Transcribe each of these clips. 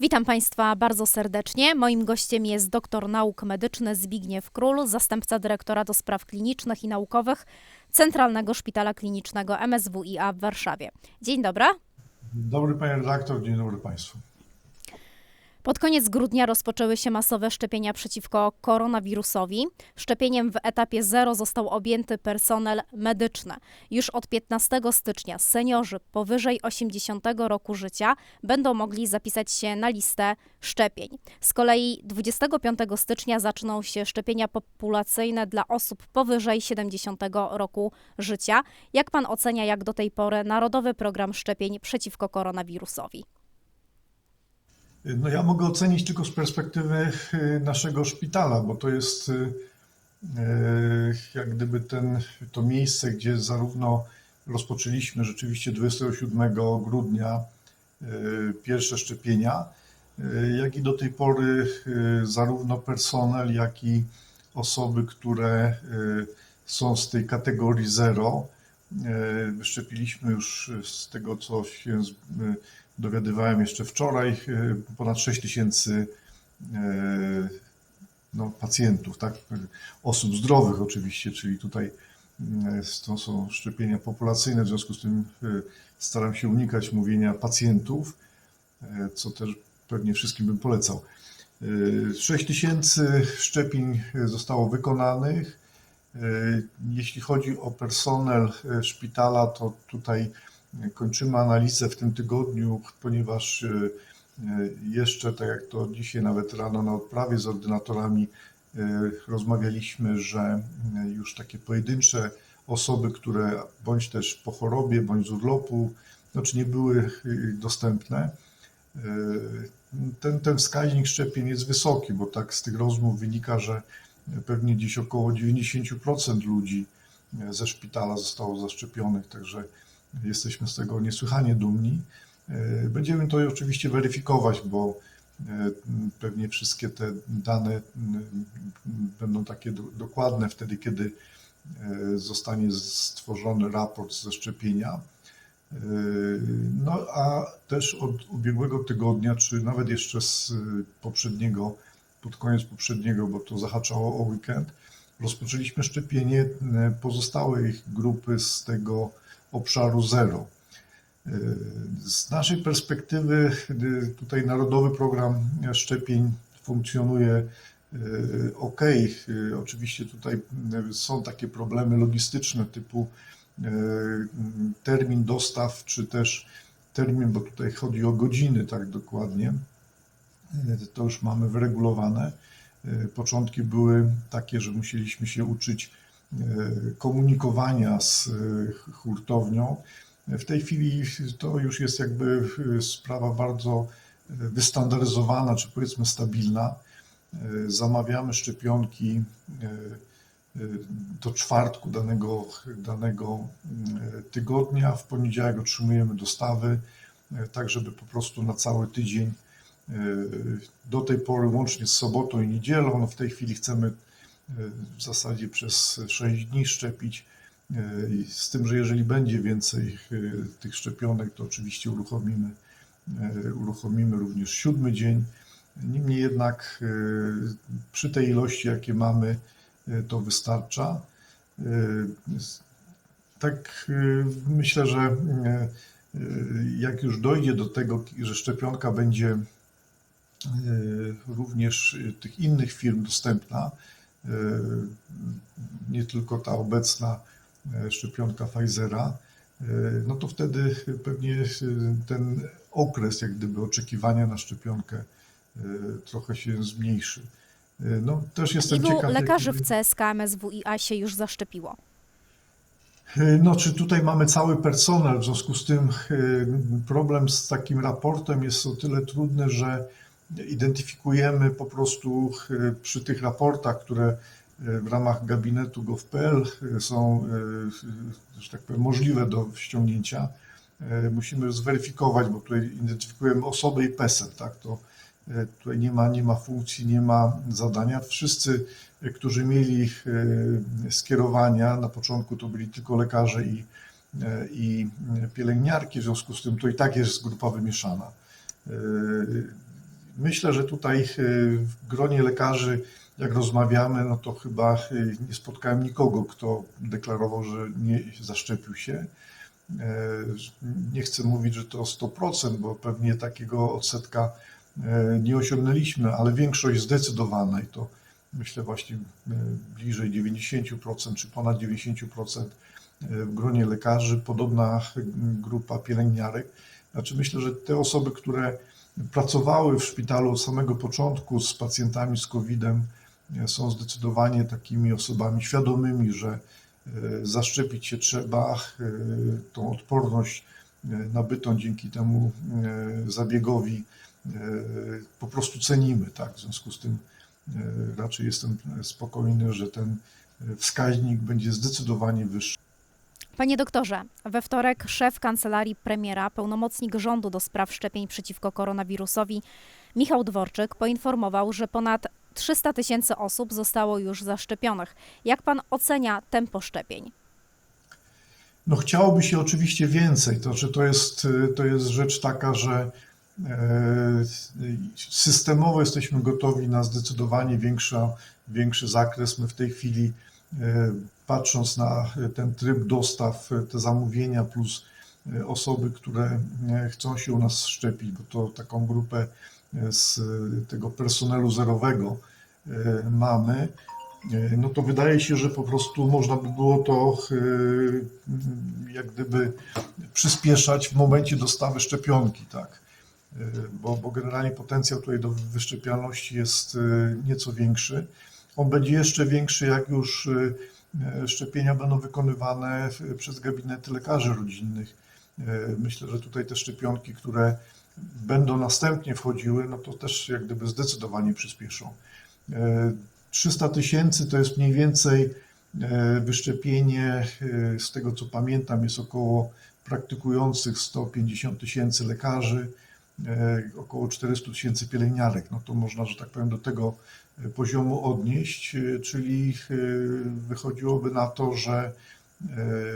Witam Państwa bardzo serdecznie. Moim gościem jest doktor nauk medycznych Zbigniew Król, zastępca dyrektora do spraw klinicznych i naukowych Centralnego Szpitala Klinicznego MSWiA w Warszawie. Dzień dobry. Dobry panie redaktor, dzień dobry państwu. Pod koniec grudnia rozpoczęły się masowe szczepienia przeciwko koronawirusowi. Szczepieniem w etapie 0 został objęty personel medyczny. Już od 15 stycznia seniorzy powyżej 80 roku życia będą mogli zapisać się na listę szczepień. Z kolei 25 stycznia zaczną się szczepienia populacyjne dla osób powyżej 70 roku życia. Jak pan ocenia, jak do tej pory Narodowy Program Szczepień przeciwko koronawirusowi? No ja mogę ocenić tylko z perspektywy y, naszego szpitala, bo to jest y, y, jak gdyby ten, to miejsce, gdzie zarówno rozpoczęliśmy rzeczywiście 27 grudnia pierwsze szczepienia, jak i do tej pory zarówno personel, jak i osoby, które są z tej kategorii 0. Wyszczepiliśmy już z tego, co się dowiadywałem jeszcze wczoraj, e, ponad 6 tysięcy e, no, pacjentów, tak? osób zdrowych oczywiście, czyli tutaj mm, to są szczepienia populacyjne, w związku z tym staram się unikać mówienia pacjentów, co też pewnie wszystkim bym polecał. E, 6 tysięcy szczepień zostało wykonanych. Jeśli chodzi o personel szpitala, to tutaj Kończymy analizę w tym tygodniu, ponieważ e, e, jeszcze, tak jak to dzisiaj nawet rano na odprawie z ordynatorami e, rozmawialiśmy, że już takie pojedyncze osoby, które bądź też po chorobie, bądź z urlopu, znaczy nie były dostępne, ten, ten wskaźnik szczepień jest wysoki, bo tak z tych rozmów wynika, że pewnie gdzieś około 90% ludzi ze szpitala zostało zaszczepionych, także Jesteśmy z tego niesłychanie dumni. E, Będziemy to oczywiście weryfikować, bo e, pewnie wszystkie te dane będą takie do- dokładne wtedy, kiedy e, zostanie stworzony raport ze szczepienia. No a też od ubiegłego tygodnia, czy nawet jeszcze z poprzedniego, pod koniec poprzedniego, bo to zahaczało o weekend, rozpoczęliśmy szczepienie pozostałej grupy z tego obszaru zero. Z naszej perspektywy y, tutaj Narodowy Program Szczepień funkcjonuje ok. Oczywiście tutaj y, są takie problemy logistyczne typu y, termin dostaw, czy też termin, bo tutaj chodzi o godziny tak dokładnie. Y, To już mamy wyregulowane. Y, Początki były takie, że musieliśmy się uczyć komunikowania z e, hurtownią. W tej chwili to już jest jakby e, sprawa bardzo e, wystandaryzowana, czy powiedzmy stabilna. E, Zamawiamy szczepionki e, e, do czwartku danego, danego tygodnia. W poniedziałek otrzymujemy dostawy, e, tak żeby po prostu na cały tydzień e, do tej pory, łącznie z sobotą i niedzielą, no w tej chwili chcemy w zasadzie przez 6 dni szczepić. E, Z tym, że jeżeli będzie więcej e, tych szczepionek, to oczywiście uruchomimy, e, uruchomimy również siódmy dzień. Niemniej jednak przy tej ilości, jakie mamy, to wystarcza. Tak myślę, że jak już dojdzie do tego, że szczepionka będzie również tych innych firm dostępna, nie tylko ta obecna e, szczepionka Pfizera, e, no to wtedy pewnie ten okres jak gdyby oczekiwania na szczepionkę trochę się zmniejszy. No, też jestem Ilu ciekaw. lekarzy w CSK MSWiA się już zaszczepiło? No, czy tutaj mamy cały personel, w związku z tym y, problem z takim raportem jest o tyle trudny, że identyfikujemy po prostu y, przy tych raportach, które y, w ramach gabinetu gov.pl y, są, że tak powiem, możliwe do ściągnięcia. Musimy zweryfikować, bo tutaj identyfikujemy osobę i PESEL, tak? To tutaj nie ma, nie ma funkcji, nie ma zadania. Wszyscy którzy mieli e, skierowania, na początku to byli tylko lekarze i, e, i pielęgniarki, w związku z tym to i tak jest grupa wymieszana. Myślę, że tutaj y, w gronie lekarzy, jak rozmawiamy, no to chyba y, nie spotkałem nikogo, kto deklarował, że nie zaszczepił się. E, Nie chcę mówić, że to 100%, bo pewnie takiego odsetka e, nie osiągnęliśmy, ale większość zdecydowana i to myślę właśnie e, bliżej 90% czy ponad 90% w gronie lekarzy, podobna grupa pielęgniarek. Znaczy myślę, że te osoby, które pracowały w szpitalu od samego początku z pacjentami z COVID-em, e, są zdecydowanie takimi osobami świadomymi, że e, zaszczepić się trzeba, e, tą odporność nabytą dzięki temu zabiegowi po prostu cenimy. Tak? W związku z tym raczej jestem spokojny, że ten wskaźnik będzie zdecydowanie wyższy. Panie doktorze, we wtorek szef kancelarii premiera, pełnomocnik rządu do spraw szczepień przeciwko koronawirusowi, Michał Dworczyk, poinformował, że ponad 300 tysięcy osób zostało już zaszczepionych. Jak pan ocenia tempo szczepień? No chciałoby się oczywiście więcej, to znaczy to jest, to jest rzecz taka, że e, systemowo jesteśmy gotowi na zdecydowanie większa, większy zakres. My w tej chwili patrząc na ten tryb dostaw, te zamówienia plus e, osoby, które e, chcą się u nas szczepić, bo to taką grupę e, z tego personelu zerowego e, mamy, e, no to wydaje się, że po prostu można by było to e, jak gdyby przyspieszać w momencie dostawy szczepionki, tak? E, Bo, bo generalnie potencjał tutaj do wyszczepialności jest e, nieco większy. On będzie jeszcze większy, jak już e, szczepienia będą wykonywane w- przez gabinety lekarzy rodzinnych. Myślę, że tutaj te szczepionki, które będą następnie wchodziły, no to też jak gdyby zdecydowanie przyspieszą. E, 300 tysięcy to jest mniej więcej wyszczepienie, z tego co pamiętam, jest około praktykujących 150 tysięcy lekarzy, około 400 tysięcy pielęgniarek. No to można, że tak powiem, do tego e, poziomu odnieść, e, czyli e, wychodziłoby na to, że e,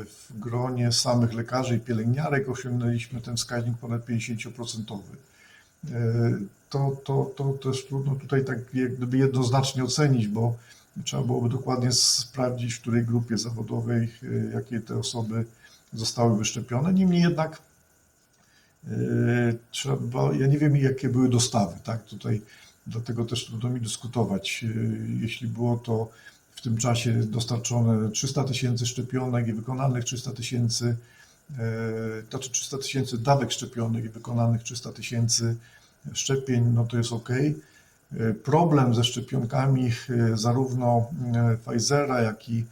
w gronie samych lekarzy i pielęgniarek osiągnęliśmy ten wskaźnik ponad 50%. E, To, to, to też trudno tutaj tak jak gdyby jednoznacznie ocenić, bo trzeba byłoby dokładnie sprawdzić, w której grupie zawodowej, e, jakie te osoby zostały wyszczepione. Niemniej jednak e, trzeba, ja nie wiem jakie były dostawy, tak, tutaj dlatego też trudno mi dyskutować. E, Jeśli było to w tym czasie dostarczone 300 tysięcy szczepionek i wykonanych 300 tysięcy, e, znaczy 300 tysięcy dawek szczepionek i wykonanych 300 tysięcy szczepień, no to jest ok. Problem ze szczepionkami zarówno Pfizera, jak i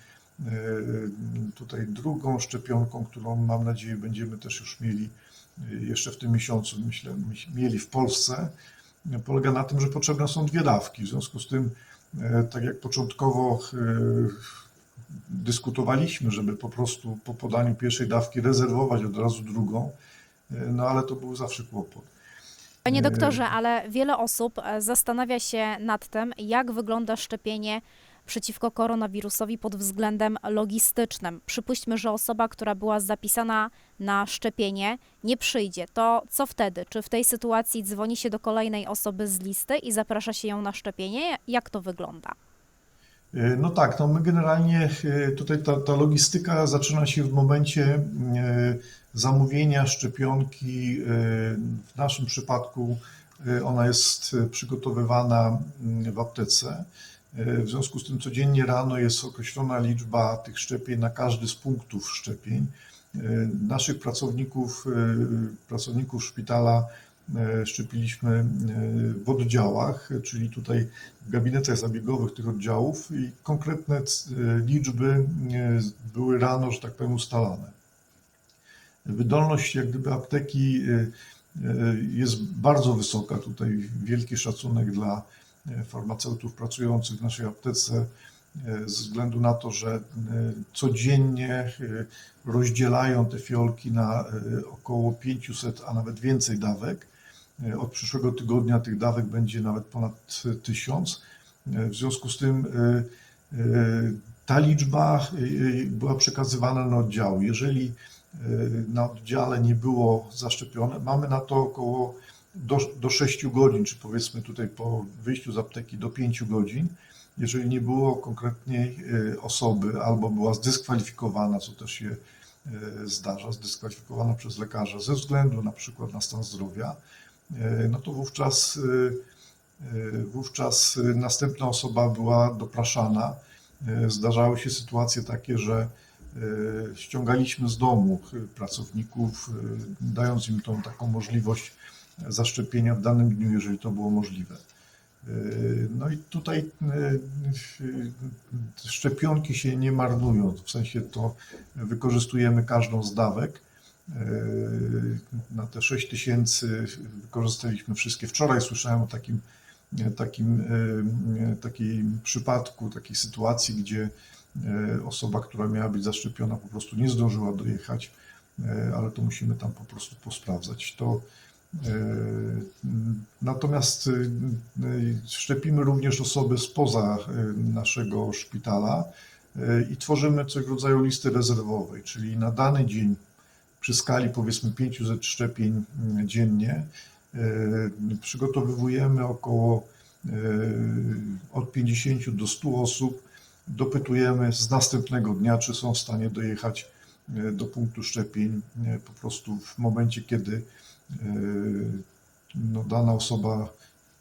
tutaj drugą szczepionką, którą mam nadzieję będziemy też już mieli jeszcze w tym miesiącu, myślę, mieli w Polsce, polega na tym, że potrzebne są dwie dawki. W związku z tym, e, tak jak początkowo e, dyskutowaliśmy, żeby po prostu po podaniu pierwszej dawki rezerwować od razu drugą, e, no ale to był zawsze kłopot. Panie doktorze, ale wiele osób zastanawia się nad tym, jak wygląda szczepienie przeciwko koronawirusowi pod względem logistycznym. Przypuśćmy, że osoba, która była zapisana na szczepienie, nie przyjdzie. To co wtedy? Czy w tej sytuacji dzwoni się do kolejnej osoby z listy i zaprasza się ją na szczepienie? Jak to wygląda? E, No tak, no my generalnie e, tutaj ta, ta logistyka zaczyna się w momencie e, zamówienia szczepionki. W naszym przypadku ona jest przygotowywana mm, w aptece. W związku z tym codziennie rano jest określona liczba tych szczepień na każdy z punktów szczepień. Naszych pracowników, e, pracowników szpitala e, szczepiliśmy e, w oddziałach, czyli tutaj w gabinetach zabiegowych tych oddziałów i konkretne liczby były rano, że tak powiem, ustalane. Wydolność jak gdyby apteki jest bardzo wysoka. Tutaj wielki szacunek dla farmaceutów pracujących w naszej aptece e, ze względu na to, że e, codziennie e, rozdzielają te fiolki na e, około 500, a nawet więcej dawek. E, Od przyszłego tygodnia tych dawek będzie nawet ponad 1000. E, W związku z tym e, e, ta liczba e, była przekazywana na oddział. Jeżeli e, na oddziale nie było zaszczepione, mamy na to około do, do 6 godzin, czy powiedzmy tutaj po wyjściu z apteki do 5 godzin, jeżeli nie było konkretnej y, osoby albo była zdyskwalifikowana, co też się y, zdarza, zdyskwalifikowana przez lekarza ze względu na przykład na stan zdrowia, y, no to wówczas, wówczas następna osoba była dopraszana. Zdarzały się sytuacje takie, że ściągaliśmy z domu pracowników, dając im tą taką możliwość zaszczepienia w danym dniu, jeżeli to było możliwe. Y, No i tutaj y, y, szczepionki się nie marnują, w sensie to wykorzystujemy każdą z dawek. Na te 6 tysięcy wykorzystaliśmy wszystkie. Wczoraj słyszałem o takim, takim, takim przypadku, takiej sytuacji, gdzie osoba, która miała być zaszczepiona, po prostu nie zdążyła dojechać, ale to musimy tam po prostu posprawdzać. To Natomiast y, y, szczepimy również osoby spoza y, naszego szpitala i tworzymy coś w rodzaju listy rezerwowej, czyli na dany dzień przy skali powiedzmy 500 szczepień y, dziennie y, przygotowujemy około od 50 do 100 osób, dopytujemy z następnego dnia, czy są w stanie dojechać do punktu szczepień po prostu w momencie, kiedy no, dana osoba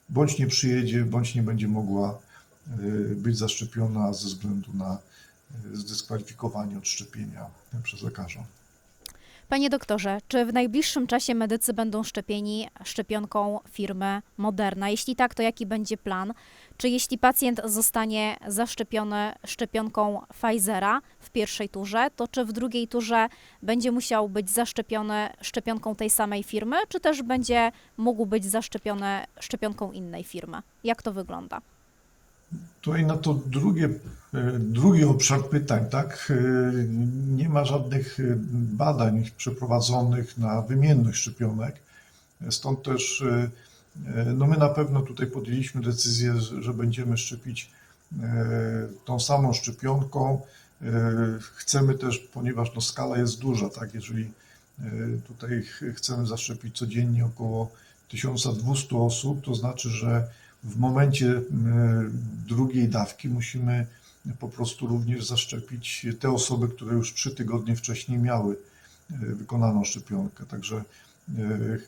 bądź nie przyjedzie, bądź nie będzie mogła y, być zaszczepiona ze względu na y, zdyskwalifikowanie od szczepienia przez lekarza. Panie doktorze, czy w najbliższym czasie medycy będą szczepieni szczepionką firmy Moderna? Jeśli tak, to jaki będzie plan? Czy jeśli pacjent zostanie zaszczepiony szczepionką Pfizera w pierwszej turze, to czy w drugiej turze będzie musiał być zaszczepiony szczepionką tej samej firmy, czy też będzie mógł być zaszczepiony szczepionką innej firmy? Jak to wygląda? Tutaj na to drugie, y, drugi obszar pytań, tak? y, Nie ma żadnych y, badań przeprowadzonych na wymienność szczepionek. Stąd też no my na pewno tutaj podjęliśmy decyzję, że- będziemy szczepić tą samą szczepionką. Chcemy też, ponieważ no skala jest duża, tak? Jeżeli tutaj ch- chcemy zaszczepić codziennie około 1200 osób, to znaczy, że w momencie drugiej dawki musimy po prostu również zaszczepić te osoby, które już trzy tygodnie wcześniej miały y, wykonaną szczepionkę. Także y,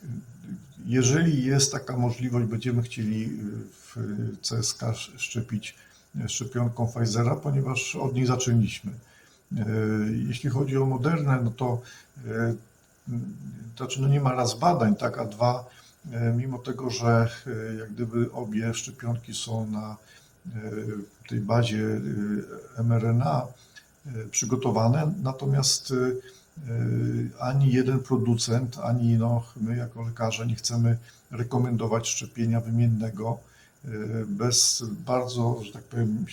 jeżeli jest taka możliwość, będziemy chcieli y, w CSK szczepić szczepionką Pfizera, ponieważ od niej zaczęliśmy. Jeśli chodzi o Modernę, no to to znaczy no nie ma raz badań, tak, a dwa, e, mimo tego, że e, jak gdyby obie szczepionki są na e, tej bazie e, mRNA e, przygotowane, natomiast e, ani jeden producent, ani no, my jako lekarze nie chcemy rekomendować szczepienia wymiennego bez bardzo, że tak powiem,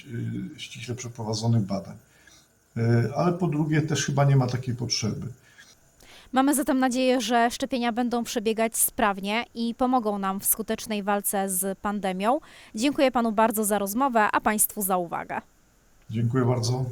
ściśle przeprowadzonych badań. Ale po drugie też chyba nie ma takiej potrzeby. Mamy zatem nadzieję, że szczepienia będą przebiegać sprawnie i pomogą nam w skutecznej walce z pandemią. Dziękuję panu bardzo za rozmowę, a państwu za uwagę. Dziękuję bardzo.